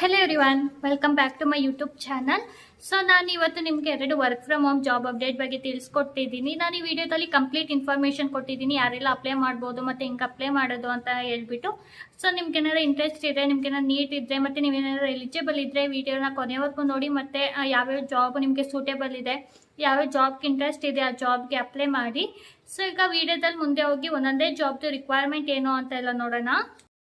Hello everyone welcome back to my YouTube channel so ನಾನು ಇವತ್ತು ನಿಮಗೆ ಎರಡು work from home job update ಬಗ್ಗೆ ತಿಳಿಸ್ಕೊಟ್ಟಿದ್ದೀನಿ. ನಾನು ಈ ವಿಡಿಯೋದಲ್ಲಿ ಕಂಪ್ಲೀಟ್ ಇನ್ಫಾರ್ಮೇಷನ್ ಕೊಟ್ಟಿದ್ದೀನಿ. ಯಾರೆಲ್ಲ ಅಪ್ಲೈ ಮಾಡ್ಬೋದು, ಮತ್ತು ಹೆಂಗೆ ಅಪ್ಲೈ ಮಾಡೋದು ಅಂತ ಹೇಳ್ಬಿಟ್ಟು. ಸೊ ನಿಮ್ಗೆ ಇಂಟ್ರೆಸ್ಟ್ ಇದೆ ನಿಮ್ಗೆ ನೀಟ್ ಇದ್ದರೆ ಮತ್ತು ನೀವೇನಾದ್ರು ಎಲಿಜಿಬಲ್ ಇದ್ದರೆ ವಿಡಿಯೋನ ಕೊನೆವರೆಗೂ ನೋಡಿ, ಮತ್ತು ಯಾವ್ಯಾವ ಜಾಬ್ ನಿಮಗೆ ಸೂಟೇಬಲ್ ಇದೆ ಯಾವ ಜಾಬ್ಗೆ ಇಂಟ್ರೆಸ್ಟ್ ಇದೆ, ಆ ಜಾಬ್ಗೆ ಅಪ್ಲೈ ಮಾಡಿ. ಸೊ ಈಗ ವಿಡಿಯೋದಲ್ಲಿ ಮುಂದೆ ಹೋಗಿ ಒಂದೊಂದೇ ಜಾಬ್ದು ರಿಕ್ವೈರ್ಮೆಂಟ್ ಏನು ಅಂತ ಎಲ್ಲ ನೋಡೋಣ.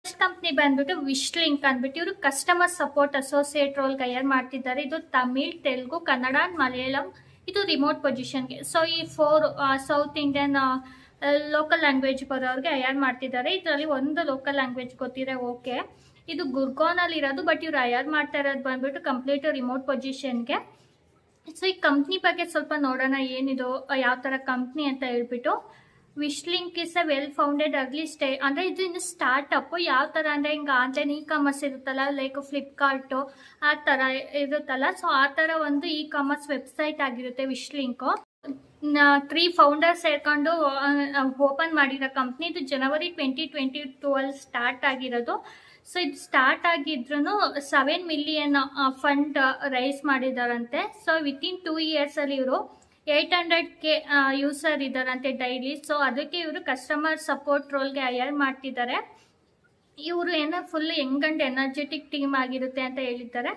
ಫಸ್ಟ್ ಕಂಪ್ನಿ ಬಂದ್ಬಿಟ್ಟು ವಿಶ್ಲಿಂಕ್ ಅಂದ್ಬಿಟ್ಟು ಇವರು customer support associate role hire ಮಾಡ್ತಿದ್ದಾರೆ. ಇದು ತಮಿಳ್, ತೆಲುಗು, ಕನ್ನಡ ಅಂಡ್ ಮಲಯಾಳಂ. ಇದು ರಿಮೋಟ್ ಪೊಸಿಷನ್ಗೆ ಸೊ ಈ four South Indian local language ಬರೋರಿಗೆ hire ಮಾಡ್ತಿದ್ದಾರೆ. ಇದರಲ್ಲಿ ಒಂದು ಲೋಕಲ್ ಲ್ಯಾಂಗ್ವೇಜ್ ಗೊತ್ತಿದೆ ಓಕೆ ಇದು ಗುರ್ಗೋನಲ್ಲಿ ಇರೋದು ಬಟ್ ಇವ್ರು ಹೈಯರ್ ಮಾಡ್ತಾ ಇರೋದು ಬಂದ್ಬಿಟ್ಟು ಕಂಪ್ಲೀಟ್ ರಿಮೋಟ್ ಪೊಸಿಷನ್ಗೆ ಸೊ ಈ ಕಂಪ್ನಿ ಬಗ್ಗೆ ಸ್ವಲ್ಪ ನೋಡೋಣ, ಏನಿದು, ಯಾವ ಥರ ಕಂಪ್ನಿ ಅಂತ ಹೇಳ್ಬಿಟ್ಟು. Wishlink is a well founded early stage ಅಂದರೆ ಇದು ಇನ್ನು ಸ್ಟಾರ್ಟಪ್ ಯಾವ ಥರ ಅಂದರೆ ಹಿಂಗೆ ಆನ್ಲೈನ್ ಇ ಕಾಮರ್ಸ್ ಇರುತ್ತಲ್ಲ ಲೈಕ್ ಫ್ಲಿಪ್ಕಾರ್ಟು ಆ ಥರ ಇರುತ್ತಲ್ಲ. ಸೊ ಆ ಥರ ಒಂದು ಇ ಕಾಮರ್ಸ್ ವೆಬ್ಸೈಟ್ ಆಗಿರುತ್ತೆ ವಿಶ್ ಲಿಂಕು ತ್ರೀ ಫೌಂಡರ್ಸ್ ಸೇರ್ಕೊಂಡು ಓಪನ್ ಮಾಡಿರೋ ಕಂಪ್ನಿ ಇದು ಜನವರಿ ಟ್ವೆಂಟಿ ಟ್ವೆಂಟಿ ಟೂ ಅಲ್ಲಿ ಸ್ಟಾರ್ಟ್ ಆಗಿರೋದು ಸೊ ಇದು ಸ್ಟಾರ್ಟ್ ಆಗಿದ್ರು ಸೆವೆನ್ ಮಿಲಿಯನ್ ಫಂಡ್ ರೈಸ್ ಮಾಡಿದಾರಂತೆ. ಸೊ ವಿತಿನ್ ಟೂ ಇಯರ್ಸಲ್ಲಿ ಇವರು ಏಯ್ಟ್ ಹಂಡ್ರೆಡ್ ಕೆ ಯೂಸರ್ ಇದ್ದಾರಂತೆ ಡೈಲಿ ಸೊ ಅದಕ್ಕೆ ಇವರು ಕಸ್ಟಮರ್ ಸಪೋರ್ಟ್ ರೋಲ್ಗೆ ಹೈಯರ್ ಮಾಡ್ತಿದ್ದಾರೆ. ಇವರು ಏನೋ ಫುಲ್ ಯಂಗಂಡ್ ಎನರ್ಜೆಟಿಕ್ ಟೀಮ್ ಆಗಿರುತ್ತೆ ಅಂತ ಹೇಳಿದ್ದಾರೆ.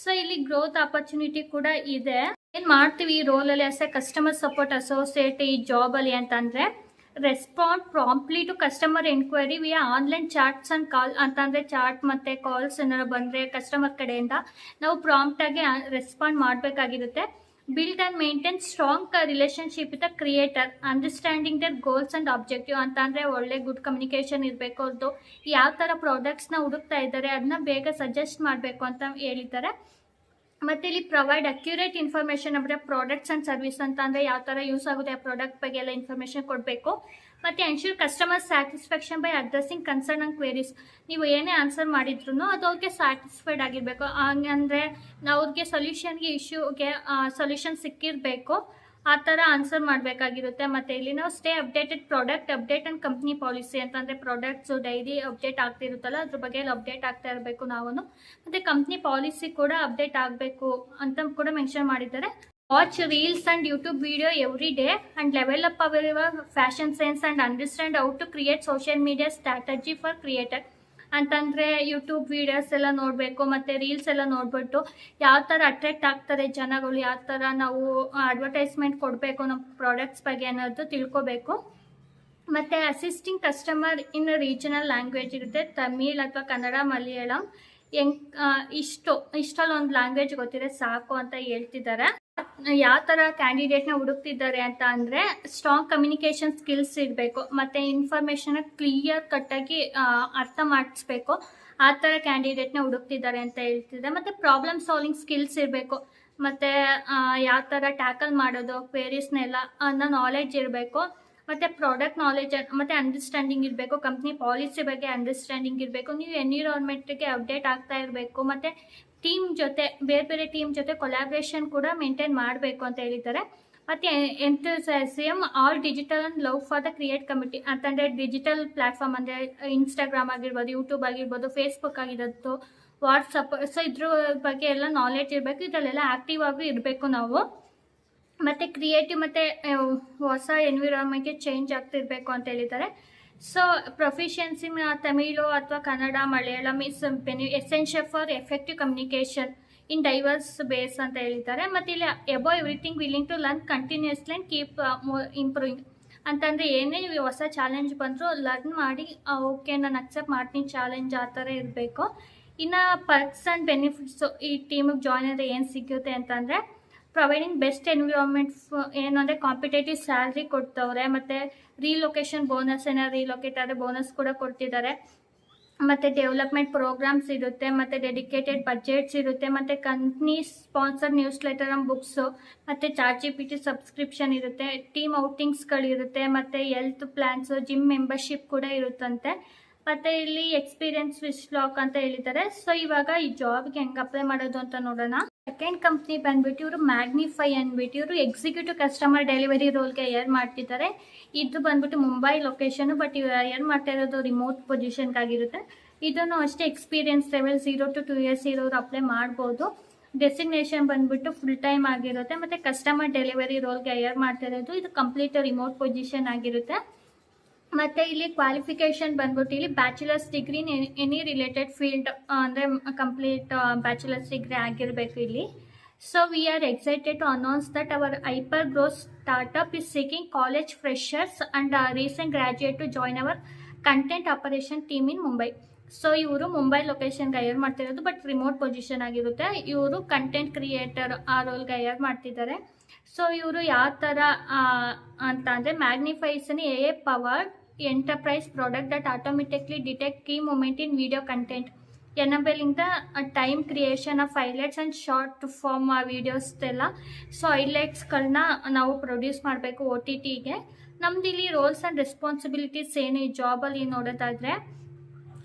ಸೊ ಇಲ್ಲಿ ಗ್ರೋತ್ ಆಪರ್ಚುನಿಟಿ ಕೂಡ ಇದೆ. ಏನು ಮಾಡ್ತೀವಿ ಈ ರೋಲಲ್ಲಿ ಅಷ್ಟೇ ಕಸ್ಟಮರ್ ಸಪೋರ್ಟ್ ಅಸೋಸಿಯೇಟ್ ಈ ಜಾಬಲ್ಲಿ ಅಂತಂದರೆ respond promptly to customer enquiry via online chats and call ಅಂತಂದರೆ ಚಾಟ್ ಮತ್ತೆ ಕಾಲ್ಸ್ ಏನಾರು ಬಂದ್ರೆ ಕಸ್ಟಮರ್ ಕಡೆಯಿಂದ ನಾವು ಪ್ರಾಂಪ್ಟಾಗಿ respond ಮಾಡಬೇಕಾಗಿರುತ್ತೆ. Build and maintain strong relationship with creator understanding their goals and objective ಅಂತ ಅಂದರೆ ಒಳ್ಳೆ ಗುಡ್ ಕಮ್ಯುನಿಕೇಶನ್ ಇರಬೇಕು ಅವ್ರದ್ದು ಯಾವ ಥರ ಪ್ರಾಡಕ್ಟ್ಸ್ನ ಹುಡುಕ್ತಾ ಇದ್ದಾರೆ ಅದನ್ನ ಬೇಗ ಸಜೆಸ್ಟ್ ಮಾಡಬೇಕು ಅಂತ ಹೇಳಿದ್ದಾರೆ. ಮತ್ತು ಇಲ್ಲಿ ಪ್ರೊವೈಡ್ ಅಕ್ಯುರೇಟ್ ಇನ್ಫಾರ್ಮೇಷನ್ ಅಂದರೆ ಪ್ರಾಡಕ್ಟ್ಸ್ ಆ್ಯಂಡ್ ಸರ್ವಿಸ್ ಅಂತ ಅಂದರೆ ಯಾವ ಥರ ಯೂಸ್ ಆಗುತ್ತೆ, ಆ ಪ್ರಾಡಕ್ಟ್ ಬಗ್ಗೆ ಎಲ್ಲ ಇನ್ಫಾರ್ಮೇಷನ್ ಕೊಡಬೇಕು. ಮತ್ತು ensure customer satisfaction by addressing concern and queries ನೀವು ಏನೇ ಆನ್ಸರ್ ಮಾಡಿದ್ರು ಅದು ಅವ್ರಿಗೆ ಸ್ಯಾಟಿಸ್ಫೈಡ್ ಆಗಿರಬೇಕು. ಹಂಗಂದರೆ ಅವ್ರಿಗೆ ಸೊಲ್ಯೂಷನ್ಗೆ ಇಶ್ಯೂಗೆ ಸೊಲ್ಯೂಷನ್ ಸಿಕ್ಕಿರಬೇಕು. ಆ ಥರ ಆನ್ಸರ್ ಮಾಡಬೇಕಾಗಿರುತ್ತೆ. ಮತ್ತು ಇಲ್ಲಿ ನಾವು stay updated product update and company policy ಅಂತಂದರೆ ಪ್ರಾಡಕ್ಟ್ಸು ಡೈಲಿ ಅಪ್ಡೇಟ್ ಆಗ್ತಿರುತ್ತಲ್ಲ, ಅದ್ರ ಬಗ್ಗೆ ಎಲ್ಲ ಅಪ್ಡೇಟ್ ಆಗ್ತಾ ಇರಬೇಕು ನಾವು ಮತ್ತು ಕಂಪ್ನಿ ಪಾಲಿಸಿ ಕೂಡ ಅಪ್ಡೇಟ್ ಆಗಬೇಕು ಅಂತ ಕೂಡ ಮೆನ್ಷನ್ ಮಾಡಿದ್ದಾರೆ. Watch reels and YouTube video every day and level up our fashion sense and understand out to create social media strategy for creator ಅಂತಂದರೆ ಯೂಟ್ಯೂಬ್ ವೀಡಿಯೋಸ್ ಎಲ್ಲ ನೋಡಬೇಕು, ಮತ್ತು ರೀಲ್ಸ್ ಎಲ್ಲ ನೋಡ್ಬಿಟ್ಟು ಯಾವ ಥರ ಅಟ್ರಾಕ್ಟ್ ಆಗ್ತಾರೆ ಜನಗಳು, ಯಾವ ಥರ ನಾವು ಅಡ್ವರ್ಟೈಸ್ಮೆಂಟ್ ಕೊಡಬೇಕು ನಮ್ಮ ಪ್ರಾಡಕ್ಟ್ಸ್ ಬಗ್ಗೆ ಅನ್ನೋದು ತಿಳ್ಕೊಬೇಕು. ಮತ್ತು assisting customer in regional language ಇರುತ್ತೆ, ತಮಿಳ್ ಅಥವಾ ಕನ್ನಡ, ಮಲಯಾಳಂ. ಹೆಂಗ್ ಇಷ್ಟು ಇಷ್ಟಲ್ಲಿ ಒಂದು ಲ್ಯಾಂಗ್ವೇಜ್ ಗೊತ್ತಿದೆ, ಸಾಕು ಅಂತ ಹೇಳ್ತಿದ್ದಾರೆ. ಯಾವ ಥರ ಕ್ಯಾಂಡಿಡೇಟ್ನ ಹುಡುಕ್ತಿದ್ದಾರೆ ಅಂತ ಅಂದರೆ ಸ್ಟ್ರಾಂಗ್ ಕಮ್ಯುನಿಕೇಷನ್ ಸ್ಕಿಲ್ಸ್ ಇರಬೇಕು, ಮತ್ತು ಇನ್ಫಾರ್ಮೇಶನ್ ಕ್ಲಿಯರ್ ಕಟ್ಟಾಗಿ ಆಗಿ ಅರ್ಥ ಮಾಡಿಸ್ಬೇಕು, ಆ ಥರ ಕ್ಯಾಂಡಿಡೇಟ್ನ ಹುಡುಕ್ತಿದ್ದಾರೆ ಅಂತ ಹೇಳ್ತಿದ್ದಾರೆ ಮತ್ತು ಪ್ರಾಬ್ಲಮ್ ಸಾಲ್ವಿಂಗ್ ಸ್ಕಿಲ್ಸ್ ಇರಬೇಕು, ಮತ್ತು ಯಾವ ಥರ ಟ್ಯಾಕಲ್ ಮಾಡೋದು ಕ್ವೇರೀಸ್ನೆಲ್ಲ ಅನ್ನೋ ನಾಲೆಡ್ಜ್ ಇರಬೇಕು, ಮತ್ತು ಪ್ರಾಡಕ್ಟ್ ನಾಲೆಜ್ ಮತ್ತು ಅಂಡರ್ಸ್ಟ್ಯಾಂಡಿಂಗ್ ಇರಬೇಕು ಕಂಪ್ನಿ ಪಾಲಿಸಿ ಬಗ್ಗೆ ಅಂಡರ್ಸ್ಟ್ಯಾಂಡಿಂಗ್ ಇರಬೇಕು, ನೀವು ಎನ್ವಿರಾನ್ಮೆಂಟ್ಗೆ ಅಪ್ಡೇಟ್ ಆಗ್ತಾ ಇರಬೇಕು, ಮತ್ತು ಟೀಮ್ ಜೊತೆ, ಬೇರೆ ಬೇರೆ ಟೀಮ್ ಜೊತೆ ಕೊಲಾಬ್ರೇಷನ್ ಕೂಡ ಮೇಂಟೈನ್ ಮಾಡಬೇಕು ಅಂತ ಹೇಳಿದ್ದಾರೆ. ಮತ್ತು same all digital and love for the create committee ಅಂತಂದರೆ ಡಿಜಿಟಲ್ ಪ್ಲ್ಯಾಟ್ಫಾರ್ಮ್ ಅಂದರೆ ಇನ್ಸ್ಟಾಗ್ರಾಮ್ ಆಗಿರ್ಬೋದು ಯೂಟ್ಯೂಬ್ ಆಗಿರ್ಬೋದು ಫೇಸ್ಬುಕ್ ಆಗಿರೋದು ವಾಟ್ಸಪ್ ಸೊ ಇದ್ರ ಬಗ್ಗೆ ಎಲ್ಲ ನಾಲೆಡ್ಜ್ ಇರಬೇಕು. ಇದರಲ್ಲೆಲ್ಲ ಆ್ಯಕ್ಟಿವ್ ಆಗಿ ಇರಬೇಕು ನಾವು. ಮತ್ತು ಕ್ರಿಯೇಟಿವ್ ಮತ್ತು ಹೊಸ ಎನ್ವಿರಾನ್ಮೆಂಟ್ಗೆ ಚೇಂಜ್ ಆಗ್ತಿರ್ಬೇಕು ಅಂತ ಹೇಳಿದ್ದಾರೆ. ಸೊ ಪ್ರೊಫಿಷಿಯನ್ಸಿ ತಮಿಳು ಅಥವಾ Kannada Malayalam is being essential for effective communication in diverse base ಅಂತ ಹೇಳಿದ್ದಾರೆ. ಮತ್ತು ಇಲ್ಲಿ above everything willing to learn continuously and keep improving ಅಂತಂದರೆ ಏನೇ ಹೊಸ ಚಾಲೆಂಜ್ ಬಂದರೂ ಲರ್ನ್ ಮಾಡಿ ಓಕೆ ನಾನು ಅಕ್ಸೆಪ್ಟ್ ಮಾಡ್ತೀನಿ ಚಾಲೆಂಜ್ ಆ ಥರ ಇರಬೇಕು. ಇನ್ನು ಪರ್ಕ್ಸ್ ಆ್ಯಂಡ್ ಬೆನಿಫಿಟ್ಸು ಈ ಟೀಮಿಗೆ ಜಾಯ್ನ್ ಆದರೆ ಏನು ಸಿಗುತ್ತೆ ಅಂತಂದರೆ ಪ್ರೊವೈಡಿಂಗ್ ಬೆಸ್ಟ್ ಎನ್ವಿರಾನ್ಮೆಂಟ್ ಏನಂದರೆ ಕಾಂಪಿಟೇಟಿವ್ ಸ್ಯಾಲ್ರಿ ಕೊಡ್ತವ್ರೆ, ಮತ್ತು ರೀಲೊಕೇಶನ್ ಬೋನಸ್ ಏನಾದ್ರು ರೀಲೊಕೇಟ್ ಆದರೆ ಬೋನಸ್ ಕೂಡ ಕೊಡ್ತಿದ್ದಾರೆ ಮತ್ತು ಡೆವಲಪ್ಮೆಂಟ್ ಪ್ರೋಗ್ರಾಮ್ಸ್ ಇರುತ್ತೆ, ಮತ್ತು ಡೆಡಿಕೇಟೆಡ್ ಬಜೆಟ್ಸ್ ಇರುತ್ತೆ, ಮತ್ತು company sponsor newsletter books ಮತ್ತು chat G P T subscription ಇರುತ್ತೆ ಟೀಮ್ ಔಟಿಂಗ್ಸ್ಗಳಿರುತ್ತೆ ಮತ್ತು ಎಲ್ತ್ ಪ್ಲ್ಯಾನ್ಸು ಜಿಮ್ ಮೆಂಬರ್ಶಿಪ್ ಕೂಡ ಇರುತ್ತಂತೆ. ಮತ್ತು ಇಲ್ಲಿ ಎಕ್ಸ್ಪೀರಿಯನ್ಸ್ ವಿಶ್ ಲಾಕ್ ಅಂತ ಹೇಳಿದ್ದಾರೆ. ಸೊ ಇವಾಗ ಈ ಜಾಬ್ಗೆ ಹೆಂಗೆ ಅಪ್ಲೈ ಮಾಡೋದು ಅಂತ ನೋಡೋಣ. ಸೆಕೆಂಡ್ ಕಂಪ್ನಿ ಬಂದ್ಬಿಟ್ಟು ಇವರು ಮ್ಯಾಗ್ನಿಫೈ ಅಂದ್ಬಿಟ್ಟು ಇವರು ಎಕ್ಸಿಕ್ಯೂಟಿವ್ ಕಸ್ಟಮರ್ ಡೆಲಿವರಿ ರೋಲ್ಗೆ ಏರ್ ಮಾಡ್ತಿದ್ದಾರೆ. ಇದು ಬಂದ್ಬಿಟ್ಟು ಮುಂಬೈ ಲೊಕೇಶನ್ ಬಟ್ ಏರ್ ಮಾಡ್ತಾ ಇರೋದು ರಿಮೋಟ್ ಪೊಸಿಷನ್ಗಾಗಿರುತ್ತೆ ಇದನ್ನು ಅಷ್ಟೇ experience level zero to two years ಇರೋರು ಅಪ್ಲೈ ಮಾಡ್ಬೋದು. ಡೆಸಿಗ್ನೇಷನ್ ಬಂದ್ಬಿಟ್ಟು ಫುಲ್ ಟೈಮ್ ಆಗಿರುತ್ತೆ, ಮತ್ತು ಕಸ್ಟಮರ್ ಡೆಲಿವರಿ ರೋಲ್ಗೆ ಏರ್ ಮಾಡ್ತಾ ಇರೋದು. ಇದು ಕಂಪ್ಲೀಟ್ ರಿಮೋಟ್ ಪೊಸಿಷನ್ ಆಗಿರುತ್ತೆ. ಮತ್ತು ಇಲ್ಲಿ ಕ್ವಾಲಿಫಿಕೇಷನ್ ಬಂದ್ಬಿಟ್ಟು ಇಲ್ಲಿ bachelors degree any related field ಅಂದರೆ ಕಂಪ್ಲೀಟ್ ಬ್ಯಾಚುಲರ್ಸ್ ಡಿಗ್ರಿ ಆಗಿರಬೇಕು ಇಲ್ಲಿ. So we are excited to announce that our hyper growth startup is seeking college freshers and recent graduate to join our content operation team in Mumbai so ಇವರು ಮುಂಬೈ ಲೊಕೇಶನ್ಗೆ hire ಮಾಡ್ತಿರೋದು but remote position ಆಗಿರುತ್ತೆ. ಇವರು content creator ಆ ರೋಲ್ಗೆ higher ಮಾಡ್ತಿದ್ದಾರೆ. So ಇವರು ಯಾವ ಥರ ಅಂತ ಅಂದರೆ Magnify is an a a enterprise product that automatically detect key moment in video content the the time creation of highlights and short form videos ಎಲ್ಲ ಸೊ ಹೈಲೈಟ್ಸ್ಗಳನ್ನ ನಾವು ಪ್ರೊಡ್ಯೂಸ್ ಮಾಡಬೇಕು ಒ ಟಿ ಟಿಗೆ ನಮ್ದು ಇಲ್ಲಿ ರೋಲ್ಸ್ ಆ್ಯಂಡ್ ರೆಸ್ಪಾನ್ಸಿಬಿಲಿಟೀಸ್ ಏನು ಈ ಜಾಬಲ್ಲಿ ನೋಡೋದಾದರೆ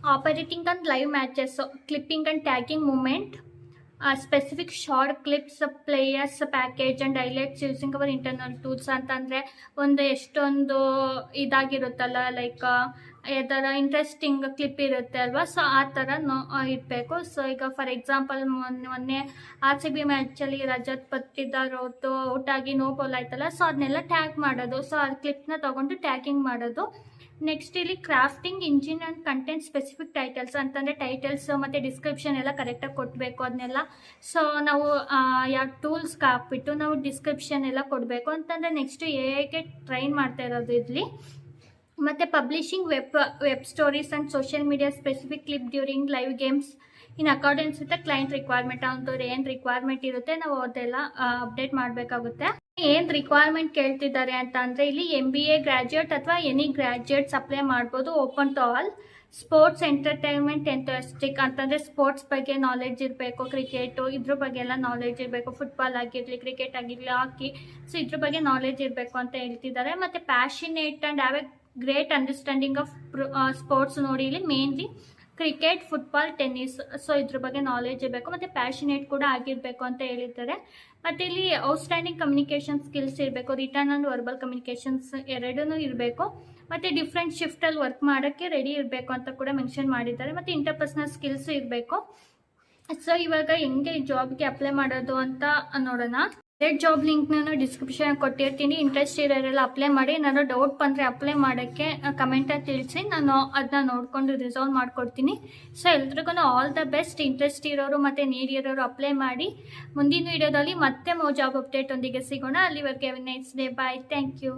operating and live matches clipping and tagging moment specific short clips players package and highlights using our internal tools ಅಂತಂದರೆ ಒಂದು ಎಷ್ಟೊಂದು ಇದಾಗಿರುತ್ತಲ್ಲ ಲೈಕ್ ಯಾವ್ದಾರ ಇಂಟ್ರೆಸ್ಟಿಂಗ್ ಕ್ಲಿಪ್ ಇರುತ್ತೆ ಅಲ್ವಾ? ಸೊ ಆ ಥರ ನೋ ಇರಬೇಕು ಸೊ ಈಗ ಫಾರ್ ಎಕ್ಸಾಂಪಲ್ ಮೊನ್ನೆ ಆರ್ ಸಿ ಬಿ ಮ್ಯಾಚಲ್ಲಿ ರಜತ್ ಪತ್ತಿದಾರ್ ಔಟ್ ಆಗಿ ನೋ ಆಯ್ತಲ್ಲ? ಸೊ ಅದನ್ನೆಲ್ಲ ಟ್ಯಾಗ್ ಮಾಡೋದು. ಸೊ ಆ ಕ್ಲಿಪ್ನ ತೊಗೊಂಡು ಟ್ಯಾಗಿಂಗ್ ಮಾಡೋದು. ನೆಕ್ಸ್ಟ್ ಇಲ್ಲಿ crafting engine and content specific titles ಅಂತಂದರೆ ಟೈಟಲ್ಸ್ ಮತ್ತು ಡಿಸ್ಕ್ರಿಪ್ಷನ್ ಎಲ್ಲ ಕರೆಕ್ಟಾಗಿ ಕೊಡಬೇಕು ಅದನ್ನೆಲ್ಲ ಸೊ ನಾವು ಯಾವ ಟೂಲ್ಸ್ಗೆ ಹಾಕ್ಬಿಟ್ಟು ನಾವು ಡಿಸ್ಕ್ರಿಪ್ಷನ್ ಎಲ್ಲ ಕೊಡಬೇಕು. ಅಂತಂದರೆ ನೆಕ್ಸ್ಟ್ ಐಗೆ ಟ್ರೈನ್ ಮಾಡ್ತಾ ಇರೋದು ಇಲ್ಲಿ ಮತ್ತು publishing web web stories and social media specific clip during live games in accordance with client requirement ಅಂತವ್ರು ಏನ್ ರಿಕ್ವೈರ್ಮೆಂಟ್ ಇರುತ್ತೆ ನಾವು ಅದೆಲ್ಲ ಅಪ್ಡೇಟ್ ಮಾಡಬೇಕಾಗುತ್ತೆ. ಏನ್ ರಿಕ್ವೈರ್ಮೆಂಟ್ ಕೇಳ್ತಿದ್ದಾರೆ ಅಂತ ಅಂದ್ರೆ ಇಲ್ಲಿ ಎಂ ಬಿ ಎ ಗ್ರಾಜ್ಯುಯೇಟ್ ಅಥವಾ ಎನಿ ಗ್ರ್ಯಾಜುಯೇಟ್ಸ್ ಅಪ್ಲೈ ಮಾಡ್ಬೋದು open to all sports entertainment enthusiastic ಅಂತಂದರೆ ಸ್ಪೋರ್ಟ್ಸ್ ಬಗ್ಗೆ ನಾಲೆಡ್ಜ್ ಇರಬೇಕು ಕ್ರಿಕೆಟು ಇದ್ರ ಬಗ್ಗೆ ಎಲ್ಲ ನಾಲೆಡ್ಜ್ ಇರಬೇಕು ಫುಟ್ಬಾಲ್ ಆಗಿರಲಿ ಕ್ರಿಕೆಟ್ ಆಗಿರಲಿ ಹಾಕಿ ಸೊ ಇದ್ರ ಬಗ್ಗೆ ನಾಲೆಡ್ಜ್ ಇರಬೇಕು ಅಂತ ಹೇಳ್ತಿದ್ದಾರೆ. ಮತ್ತು passionate and have a great understanding of sports ನೋಡಿ, ಇಲ್ಲಿ mainly cricket football tennis so ಇದ್ರ ಬಗ್ಗೆ ನಾಲೆಜ್ ಇರಬೇಕು, ಮತ್ತು ಪ್ಯಾಷನೇಟ್ ಕೂಡ ಆಗಿರಬೇಕು ಅಂತ ಹೇಳಿದ್ದಾರೆ. ಮತ್ತು ಇಲ್ಲಿ ಔಟ್ಸ್ಟ್ಯಾಂಡಿಂಗ್ ಕಮ್ಯುನಿಕೇಷನ್ ಸ್ಕಿಲ್ಸ್ ಇರಬೇಕು ರಿಟರ್ನ್ ಆ್ಯಂಡ್ ವರ್ಬಲ್ ಕಮ್ಯುನಿಕೇಷನ್ಸ್ ಎರಡೂ ಇರಬೇಕು. ಮತ್ತು ಡಿಫ್ರೆಂಟ್ ಶಿಫ್ಟಲ್ಲಿ ವರ್ಕ್ ಮಾಡೋಕ್ಕೆ ರೆಡಿ ಇರಬೇಕು ಅಂತ ಕೂಡ ಮೆನ್ಷನ್ ಮಾಡಿದ್ದಾರೆ. ಮತ್ತು ಇಂಟರ್ಪರ್ಸ್ನಲ್ ಸ್ಕಿಲ್ಸು ಇರಬೇಕು. ಸೊ ಇವಾಗ ಹೆಂಗೆ ಜಾಬ್ಗೆ ಅಪ್ಲೈ ಮಾಡೋದು ಅಂತ ನೋಡೋಣ. ರೆಡ್ ಜಾಬ್ ಲಿಂಕ್ ನಾನು ಡಿಸ್ಕ್ರಿಪ್ಷನ್ ಕೊಟ್ಟಿರ್ತೀನಿ. ಇಂಟ್ರೆಸ್ಟ್ ಇರೋರೆಲ್ಲ ಅಪ್ಲೈ ಮಾಡಿ. ನಾನು ಡೌಟ್ ಬಂದರೆ ಅಪ್ಲೈ ಮಾಡೋಕ್ಕೆ ಕಮೆಂಟಾಗಿ ತಿಳಿಸಿ. ನಾನು ಅದನ್ನ ನೋಡಿಕೊಂಡು ರಿಸಾಲ್ವ್ ಮಾಡಿಕೊಡ್ತೀನಿ. ಸೊ ಎಲ್ರಿಗೂ ಆಲ್ ದ ಬೆಸ್ಟ್ ಇಂಟ್ರೆಸ್ಟ್ ಇರೋರು ಮತ್ತು ನೀಡ್ ಇರೋರು ಅಪ್ಲೈ ಮಾಡಿ. ಮುಂದಿನ ವೀಡಿಯೋದಲ್ಲಿ ಮತ್ತೆ ಮೋ ಜಾಬ್ ಅಪ್ಡೇಟ್ ಒಂದಿಗೆ ಸಿಗೋಣ. ಅಲ್ಲಿವರೆಗೆ next day bye thank you